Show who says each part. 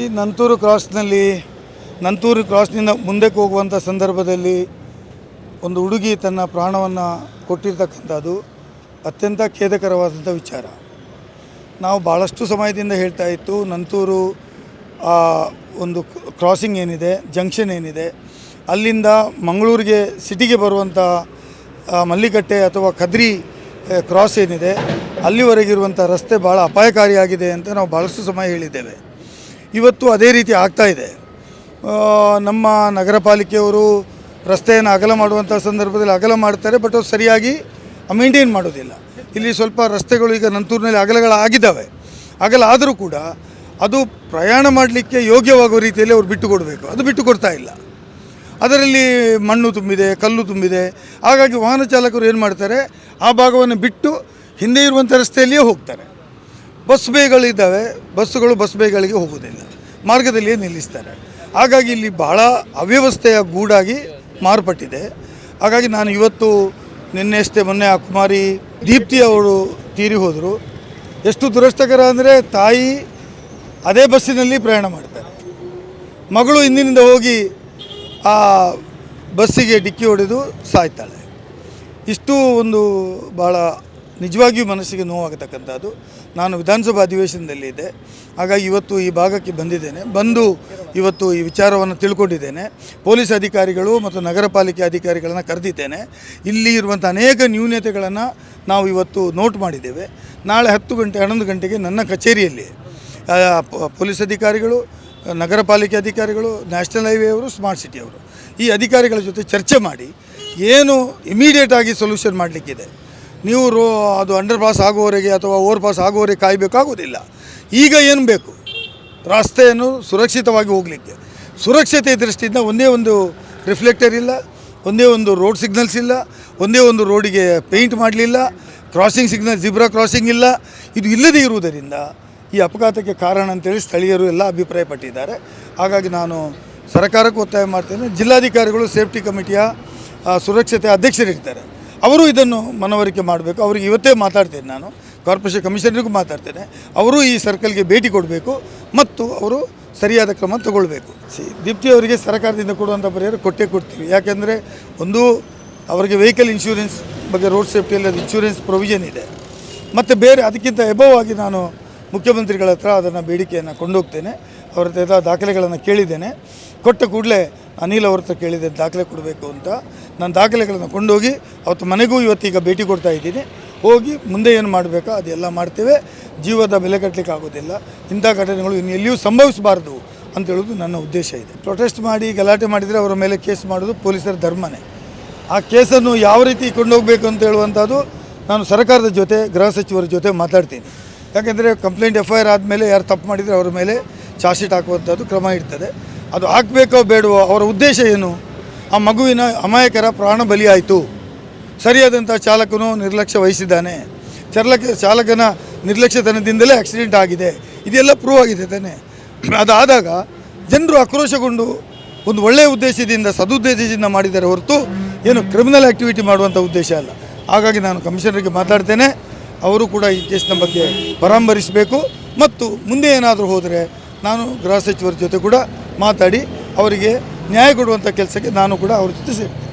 Speaker 1: ಈ ನಂತೂರು ಕ್ರಾಸ್ನಲ್ಲಿ, ನಂತೂರು ಕ್ರಾಸ್ನಿಂದ ಮುಂದಕ್ಕೆ ಹೋಗುವಂಥ ಸಂದರ್ಭದಲ್ಲಿ ಒಂದು ಹುಡುಗಿ ತನ್ನ ಪ್ರಾಣವನ್ನು ಕೊಟ್ಟಿರ್ತಕ್ಕಂಥದ್ದು ಅತ್ಯಂತ ಖೇದಕರವಾದಂಥ ವಿಚಾರ. ನಾವು ಭಾಳಷ್ಟು ಸಮಯದಿಂದ ಹೇಳ್ತಾ ಇತ್ತು, ನಂತೂರು ಒಂದು ಕ್ರಾಸಿಂಗ್ ಏನಿದೆ, ಜಂಕ್ಷನ್ ಏನಿದೆ, ಅಲ್ಲಿಂದ ಮಂಗಳೂರಿಗೆ ಸಿಟಿಗೆ ಬರುವಂಥ ಮಲ್ಲಿಕಟ್ಟೆ ಅಥವಾ ಕದ್ರಿ ಕ್ರಾಸ್ ಏನಿದೆ, ಅಲ್ಲಿವರೆಗಿರುವಂಥ ರಸ್ತೆ ಭಾಳ ಅಪಾಯಕಾರಿಯಾಗಿದೆ ಅಂತ ನಾವು ಭಾಳಷ್ಟು ಸಮಯ ಹೇಳಿದ್ದೇವೆ. ಇವತ್ತು ಅದೇ ರೀತಿ ಆಗ್ತಾ ಇದೆ. ನಮ್ಮ ನಗರ ಪಾಲಿಕೆಯವರು ರಸ್ತೆಯನ್ನು ಅಗಲ ಮಾಡುವಂಥ ಸಂದರ್ಭದಲ್ಲಿ ಅಗಲ ಮಾಡ್ತಾರೆ, ಬಟ್ ಅದು ಸರಿಯಾಗಿ ಮೇಂಟೈನ್ ಮಾಡೋದಿಲ್ಲ. ಇಲ್ಲಿ ಸ್ವಲ್ಪ ರಸ್ತೆಗಳು ಈಗ ನಂತೂರಿನಲ್ಲಿ ಅಗಲಗಳಾಗಿದ್ದಾವೆ. ಅಗಲ ಆದರೂ ಕೂಡ ಅದು ಪ್ರಯಾಣ ಮಾಡಲಿಕ್ಕೆ ಯೋಗ್ಯವಾಗುವ ರೀತಿಯಲ್ಲಿ ಅವ್ರು ಬಿಟ್ಟು ಕೊಡಬೇಕು. ಅದು ಬಿಟ್ಟು ಕೊಡ್ತಾ ಇಲ್ಲ. ಅದರಲ್ಲಿ ಮಣ್ಣು ತುಂಬಿದೆ, ಕಲ್ಲು ತುಂಬಿದೆ. ಹಾಗಾಗಿ ವಾಹನ ಚಾಲಕರು ಏನು ಮಾಡ್ತಾರೆ? ಆ ಭಾಗವನ್ನು ಬಿಟ್ಟು ಹಿಂದೆ ಇರುವಂಥ ರಸ್ತೆಯಲ್ಲಿಯೇ ಹೋಗ್ತಾರೆ. ಬಸ್ ಬೇಗಳಿದ್ದಾವೆ ಬಸ್ಸುಗಳು ಬಸ್ ಬೇಗಳಿಗೆ ಹೋಗೋದಿಲ್ಲ ಮಾರ್ಗದಲ್ಲಿಯೇ ನಿಲ್ಲಿಸ್ತಾರೆ. ಹಾಗಾಗಿ ಇಲ್ಲಿ ಬಹಳ ಅವ್ಯವಸ್ಥೆಯ ಗೂಡಾಗಿ ಮಾರ್ಪಟ್ಟಿದೆ. ಹಾಗಾಗಿ ನಾನು ಇವತ್ತು ನಿನ್ನೆಷ್ಟೇ ಮೊನ್ನೆ ಆ ಕುಮಾರಿ ದೀಪ್ತಿ ಅವರು ತೀರಿ ಹೋದರು. ಎಷ್ಟು ದುರಷ್ಟಕರ ಅಂದರೆ ತಾಯಿ ಅದೇ ಬಸ್ಸಿನಲ್ಲಿ ಪ್ರಯಾಣ ಮಾಡ್ತಾರೆ. ಮಗಳು ಹಿಂದಿನಿಂದ ಹೋಗಿ ಆ ಬಸ್ಸಿಗೆ ಡಿಕ್ಕಿ ಹೊಡೆದು ಸಾಯ್ತಾಳೆ. ಇಷ್ಟು ಒಂದು ಭಾಳ ನಿಜವಾಗಿಯೂ ಮನಸ್ಸಿಗೆ ನೋವಾಗತಕ್ಕಂಥದ್ದು. ನಾನು ವಿಧಾನಸಭಾ ಅಧಿವೇಶನದಲ್ಲಿದ್ದೆ ಹಾಗಾಗಿ ಇವತ್ತು ಈ ಭಾಗಕ್ಕೆ ಬಂದಿದ್ದೇನೆ. ಬಂದು ಇವತ್ತು ಈ ವಿಚಾರವನ್ನು ತಿಳ್ಕೊಂಡಿದ್ದೇನೆ. ಪೊಲೀಸ್ ಅಧಿಕಾರಿಗಳು ಮತ್ತು ನಗರ ಪಾಲಿಕೆ ಅಧಿಕಾರಿಗಳನ್ನು ಕರೆದಿದ್ದೇನೆ. ಇಲ್ಲಿ ಇರುವಂಥ ಅನೇಕ ನ್ಯೂನತೆಗಳನ್ನು ನಾವು ಇವತ್ತು ನೋಟ್ ಮಾಡಿದ್ದೇವೆ. ನಾಳೆ ಹತ್ತು ಗಂಟೆ, ಹನ್ನೊಂದು ಗಂಟೆಗೆ ನನ್ನ ಕಚೇರಿಯಲ್ಲಿ ಪೊಲೀಸ್ ಅಧಿಕಾರಿಗಳು ನಗರ ಪಾಲಿಕೆ ಅಧಿಕಾರಿಗಳು, ನ್ಯಾಷನಲ್ ಹೈವೇ ಅವರು, ಸ್ಮಾರ್ಟ್ ಸಿಟಿ ಅವರು ಈ ಅಧಿಕಾರಿಗಳ ಜೊತೆ ಚರ್ಚೆ ಮಾಡಿ ಏನು ಇಮಿಡಿಯೇಟಾಗಿ ಸೊಲ್ಯೂಷನ್ ಮಾಡಲಿಕ್ಕಿದೆ. ನೀವು ರೋ, ಅದು ಅಂಡರ್ ಪಾಸ್ ಆಗುವವರೆಗೆ ಅಥವಾ ಓವರ್ ಪಾಸ್ ಆಗುವವರೆಗೆ ಕಾಯಬೇಕಾಗುವುದಿಲ್ಲ. ಈಗ ಏನು ಬೇಕು? ರಸ್ತೆಯನ್ನು ಸುರಕ್ಷಿತವಾಗಿ ಹೋಗಲಿಕ್ಕೆ. ಸುರಕ್ಷತೆ ದೃಷ್ಟಿಯಿಂದ ಒಂದೇ ಒಂದು ರಿಫ್ಲೆಕ್ಟರ್ ಇಲ್ಲ, ಒಂದೇ ಒಂದು ರೋಡ್ ಸಿಗ್ನಲ್ಸ್ ಇಲ್ಲ, ಒಂದೇ ಒಂದು ರೋಡಿಗೆ ಪೇಂಟ್ ಮಾಡಲಿಲ್ಲ ಕ್ರಾಸಿಂಗ್ ಸಿಗ್ನಲ್ ಜಿಬ್ರಾ ಕ್ರಾಸಿಂಗ್ ಇಲ್ಲ. ಇದು ಇಲ್ಲದೇ ಇರುವುದರಿಂದ ಈ ಅಪಘಾತಕ್ಕೆ ಕಾರಣ ಅಂತೇಳಿ ಸ್ಥಳೀಯರು ಎಲ್ಲ ಅಭಿಪ್ರಾಯಪಟ್ಟಿದ್ದಾರೆ. ಹಾಗಾಗಿ ನಾನು ಸರ್ಕಾರಕ್ಕೆ ಒತ್ತಾಯ ಮಾಡ್ತೇನೆ. ಜಿಲ್ಲಾಧಿಕಾರಿಗಳು ಸೇಫ್ಟಿ ಕಮಿಟಿಯ ಸುರಕ್ಷತೆ ಅಧ್ಯಕ್ಷರಿರ್ತಾರೆ. ಅವರು ಇದನ್ನು ಮನವರಿಕೆ ಮಾಡಬೇಕು. ಅವ್ರಿಗೆ ಇವತ್ತೇ ಮಾತಾಡ್ತೇನೆ ನಾನು. ಕಾರ್ಪೊರೇಷನ್ ಕಮಿಷನರಿಗೂ ಮಾತಾಡ್ತೇನೆ. ಅವರು ಈ ಸರ್ಕಲ್ಗೆ ಭೇಟಿ ಕೊಡಬೇಕು ಮತ್ತು ಅವರು ಸರಿಯಾದ ಕ್ರಮ ತಗೊಳ್ಬೇಕು. ಸಿ, ದೀಪ್ತಿ ಅವರಿಗೆ ಸರ್ಕಾರದಿಂದ ಕೊಡುವಂಥ ಪರಿಹಾರ ಕೊಟ್ಟೇ ಕೊಡ್ತೀವಿ. ಯಾಕೆಂದರೆ ಒಂದು ಅವರಿಗೆ ವೆಹಿಕಲ್ ಇನ್ಶೂರೆನ್ಸ್ ಬಗ್ಗೆ ರೋಡ್ ಸೇಫ್ಟಿಯಲ್ಲಿ ಅದು ಇನ್ಶೂರೆನ್ಸ್ ಪ್ರೊವಿಷನ್ ಇದೆ. ಮತ್ತು ಬೇರೆ ಅದಕ್ಕಿಂತ ಎಬವ್ ಆಗಿ ನಾನು ಮುಖ್ಯಮಂತ್ರಿಗಳ ಹತ್ರ ಅದನ್ನು ಬೇಡಿಕೆಯನ್ನು ಕೊಂಡೋಗ್ತೇನೆ. ಅವ್ರ ದಾಖಲೆಗಳನ್ನು ಕೇಳಿದ್ದೇನೆ. ಕೊಟ್ಟ ಕೂಡಲೇ ಅನಿಲ್ ಅವ್ರ ಹತ್ರ ಕೇಳಿದೆ, ದಾಖಲೆ ಕೊಡಬೇಕು ಅಂತ. ನಾನು ದಾಖಲೆಗಳನ್ನು ಕೊಂಡೋಗಿ ಅವತ್ತು ಮನೆಗೂ ಇವತ್ತೀಗ ಭೇಟಿ ಕೊಡ್ತಾ ಇದ್ದೀನಿ. ಹೋಗಿ ಮುಂದೆ ಏನು ಮಾಡಬೇಕೋ, ಅದೆಲ್ಲ ಮಾಡ್ತೇವೆ. ಜೀವದ ಬೆಲೆ ಕಟ್ಟಲಿಕ್ಕೆ ಆಗೋದಿಲ್ಲ. ಇಂಥ ಘಟನೆಗಳು ಇನ್ನು ಎಲ್ಲಿಯೂ ಸಂಭವಿಸಬಾರ್ದು ಅಂತ ಹೇಳೋದು ನನ್ನ ಉದ್ದೇಶ ಇದೆ. ಪ್ರೊಟೆಸ್ಟ್ ಮಾಡಿ, ಗಲಾಟೆ ಮಾಡಿದರೆ ಅವರ ಮೇಲೆ ಕೇಸ್ ಮಾಡೋದು ಪೊಲೀಸರ ಧರ್ಮನೇ. ಆ ಕೇಸನ್ನು ಯಾವ ರೀತಿ ಕೊಂಡೋಗಬೇಕು ಅಂತ ಹೇಳುವಂಥದ್ದು ನಾನು ಸರ್ಕಾರದ ಜೊತೆ, ಗೃಹ ಸಚಿವರ ಜೊತೆ ಮಾತಾಡ್ತೀನಿ. ಯಾಕೆಂದರೆ ಕಂಪ್ಲೇಂಟ್ ಎಫ್ ಐ ಆರ್ ಆದಮೇಲೆ ಯಾರು ತಪ್ಪು ಮಾಡಿದರೆ ಅವರ ಮೇಲೆ ಚಾರ್ಜ್ ಶೀಟ್ ಹಾಕುವಂಥದ್ದು ಕ್ರಮ ಇರ್ತದೆ. ಅದು ಹಾಕಬೇಕೋ ಬೇಡವೋ ಅವರ ಉದ್ದೇಶ ಏನು? ಆ ಮಗುವಿನ ಅಮಾಯಕರ ಪ್ರಾಣ ಬಲಿಯಾಯಿತು. ಸರಿಯಾದಂಥ ಚಾಲಕನು ನಿರ್ಲಕ್ಷ್ಯ ವಹಿಸಿದ್ದಾನೆ. ಚಾಲಕ, ಚಾಲಕನ ನಿರ್ಲಕ್ಷ್ಯತನದಿಂದಲೇ ಆಕ್ಸಿಡೆಂಟ್ ಆಗಿದೆ. ಇದೆಲ್ಲ ಪ್ರೂವ್ ಆಗಿದೆ ತಾನೆ. ಅದಾದಾಗ ಜನರು ಆಕ್ರೋಶಗೊಂಡು ಒಂದು ಒಳ್ಳೆಯ ಉದ್ದೇಶದಿಂದ, ಸದುದ್ದೇಶದಿಂದ ಮಾಡಿದ್ದಾರೆ ಹೊರತು ಏನು ಕ್ರಿಮಿನಲ್ ಆ್ಯಕ್ಟಿವಿಟಿ ಮಾಡುವಂಥ ಉದ್ದೇಶ ಅಲ್ಲ. ಹಾಗಾಗಿ ನಾನು ಕಮಿಷನರ್ಗೆ ಮಾತಾಡ್ತೇನೆ. ಅವರು ಕೂಡ ಈ ಕೇಸ್ನ ಬಗ್ಗೆ ಪರಾಮರ್ಶಿಸಬೇಕು. ಮತ್ತು ಮುಂದೆ ಏನಾದರೂ ಹೋದರೆ ನಾನು ಗೃಹ ಸಚಿವರ ಜೊತೆ ಕೂಡ ಮಾತಾಡಿ ಅವರಿಗೆ ನ್ಯಾಯ ಕೊಡುವಂಥ ಕೆಲಸಕ್ಕೆ ನಾನು ಕೂಡ ಅವ್ರ ಜೊತೆ ಸೇರ್ತೀನಿ.